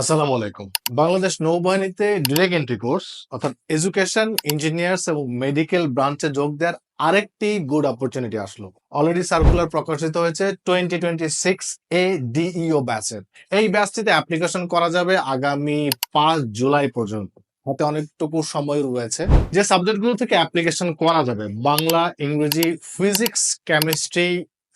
আসসালামু আলাইকুম। বাংলাদেশ নৌবাহিনীতে ডিরেক্ট এন্ট্রি কোর্স অর্থাৎ এডুকেশন ইঞ্জিনিয়ার্স এবং মেডিকেল ব্রাঞ্চে যোগ দেওয়ার আরেকটি গুড অপরচুনিটি আসলো। অলরেডি সার্কুলার প্রকাশিত হয়েছে twenty twenty six A DEO ব্যাচের এই ব্যাচটিতে অ্যাপ্লিকেশন করা যাবে আগামী পাঁচ জুলাই পর্যন্ত। হাতে অনেকটুকু সময় রয়েছে। যে সাবজেক্টগুলো থেকে অ্যাপ্লিকেশন করা যাবে, বাংলা, ইংরেজি physics chemistry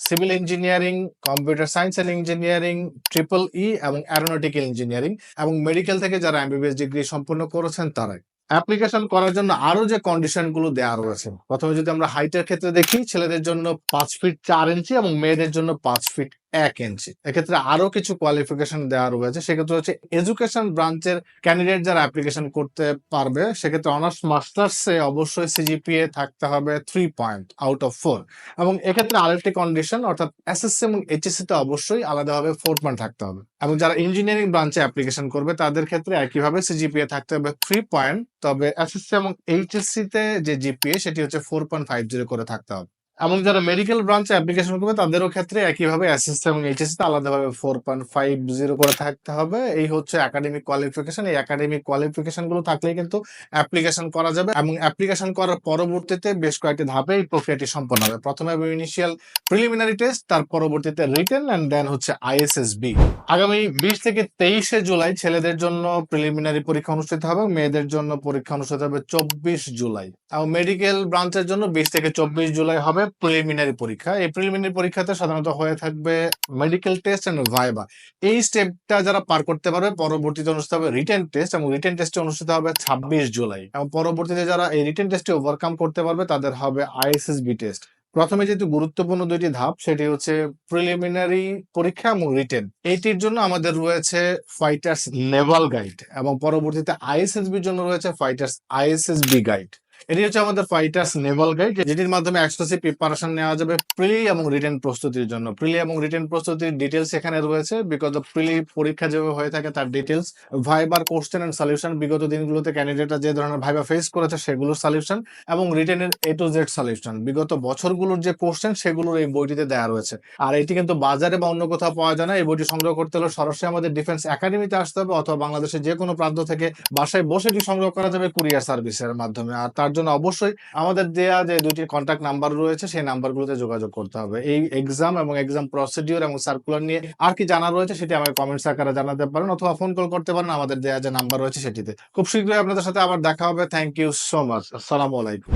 civil engineering computer science and engineering triple E এবং অ্যারোনটিক্যাল ইঞ্জিনিয়ারিং এবং মেডিকেল থেকে যারা এমবিবিএস ডিগ্রি সম্পূর্ণ করেছেন তারাই। অ্যাপ্লিকেশন করার জন্য আরও যে কন্ডিশনগুলো দেওয়া রয়েছে, প্রথমে যদি আমরা হাইটের ক্ষেত্রে দেখি, ছেলেদের জন্য পাঁচ ফিট চার ইঞ্চি এবং মেয়েদের জন্য পাঁচ ফিট এক ইঞ্চি। এক্ষেত্রে আরও কিছু কোয়ালিফিকেশন দেওয়া রয়েছে। সেক্ষেত্রে হচ্ছে এডুকেশন ব্রাঞ্চের ক্যান্ডিডেট যারা অ্যাপ্লিকেশন করতে পারবে, সেক্ষেত্রে অনার্স মাস্টার্সে অবশ্যই সিজিপিএ থাকতে হবে three point out of four এবং এক্ষেত্রে আরেকটি কন্ডিশন অর্থাৎ এসএসসি এবং এইচএসসি তে অবশ্যই আলাদাভাবে ফোর পয়েন্ট থাকতে হবে। এবং যারা ইঞ্জিনিয়ারিং ব্রাঞ্চে অ্যাপ্লিকেশন করবে, তাদের ক্ষেত্রে একইভাবে সিজিপিএ থাকতে হবে থ্রি পয়েন্ট তবে এসএসসি এবং এইচএসসি তে যে জিপিএ সেটি হচ্ছে ফোর পয়েন্ট ফাইভ জিরো করে থাকতে হবে। এবং যারা মেডিকেল ব্রাঞ্চে অ্যাপ্লিকেশন করবে, তাদেরও ক্ষেত্রে একইভাবে এসএসসি এবং এইচএসসি তে আলাদাভাবে ফোর পয়েন্ট ফাইভ জিরো করে থাকতে হবে। এই হচ্ছে একাডেমিক কোয়ালিফিকেশন এই একাডেমিক কোয়ালিফিকেশনগুলো থাকলেই কিন্তু অ্যাপ্লিকেশন করা যাবে এবং অ্যাপ্লিকেশন করার পরবর্তীতে বেশ কয়েকটি ধাপে এই প্রক্রিয়াটি সম্পন্ন হবে। প্রথমে ইনিশিয়াল প্রিলিমিনারি টেস্ট তার পরবর্তীতে রিটেন এন্ড দেন হচ্ছে আইএসএসবি আগামী বিশ থেকে তেইশে জুলাই ছেলেদের জন্য প্রিলিমিনারি পরীক্ষা অনুষ্ঠিত হবে মেয়েদের জন্য পরীক্ষা অনুষ্ঠিত হবে চব্বিশ জুলাই। এবং মেডিকেল ব্রাঞ্চের জন্য বিশ থেকে চব্বিশ জুলাই হবে। প্রিলিমিনারি পরীক্ষা। এই প্রিলিমিনারি পরীক্ষাতে সাধারণত হয়ে থাকবে মেডিকেল টেস্ট এন্ড ভাইবা এই স্টেপটা যারা পার করতে পারবে, পরবর্তীতে অনুষ্ঠিত হবে রিটেন টেস্ট এবং রিটেন টেস্টে অনুষ্ঠিত হবে ছাব্বিশ জুলাই। এবং পরবর্তীতে যারা এই রিটেন টেস্টে ওভারকাম করতে পারবে, তাদের হবে আইএসএসবি টেস্ট প্রথমে যেহেতু গুরুত্বপূর্ণ দুইটি ধাপ, সেটি হচ্ছে প্রিলিমিনারি পরীক্ষা এবং রিটেন এইটির জন্য আমাদের রয়েছে ফাইটার্স নেভাল গাইড এবং পরবর্তীতে আইএসএসবির জন্য রয়েছে ফাইটার্স আইএসএসবি গাইড এটি হচ্ছে আমাদের নেভাল গাইড যেটির মাধ্যমে প্রিপারেশন নেওয়া যাবে প্রিলি এবং প্রস্তুতির জন্য। প্রিলি এবং প্রস্তুতির ডিটেলস এখানে রয়েছে বিকজ প্রিলি পরীক্ষা যেভাবে হয়ে থাকে তার ডিটেলস ভাইবার কোশ্চেন এন্ড সলিউশন বিগত দিনগুলোতে ক্যান্ডিডেটরা যে ধরনের ভাইবা ফেস করেছে সেগুলোর সলিউশন এবং এ টু জেড সলিউশন বিগত বছরগুলোর যে কোশ্চেন সেগুলোর এই বইটিতে দেওয়া রয়েছে। আর এটি কিন্তু বাজারে বা অন্য কোথাও পাওয়া যায় না, এই বইটি সংগ্রহ করতে হলে সরাসরি আমাদের ডিফেন্স একাডেমিতে আসতে হবে, অথবা বাংলাদেশের যে কোনো প্রান্ত থেকে বাসায় বসে এটি সংগ্রহ করা যাবে কুরিয়ার সার্ভিসের মাধ্যমে। আর তার জন্য অবশ্যই আমাদের দেয়া যে দুটি কন্ট্যাক্ট নাম্বার রয়েছে, সেই নাম্বারগুলোতে যোগাযোগ করতে হবে। এই এক্সাম এবং এক্সাম প্রসিডিওর এবং সার্কুলার নিয়ে আর কি জানা রয়েছে সেটি আমাকে কমেন্টস আকারে জানাতে পারেন অথবা ফোন কল করতে পারেন, আমাদের দেয়া যে নাম্বার রয়েছে সেটিতে। খুব শীঘ্রই আপনাদের সাথে আবার দেখা হবে। থ্যাংক ইউ সো মাচ আসসালামু আলাইকুম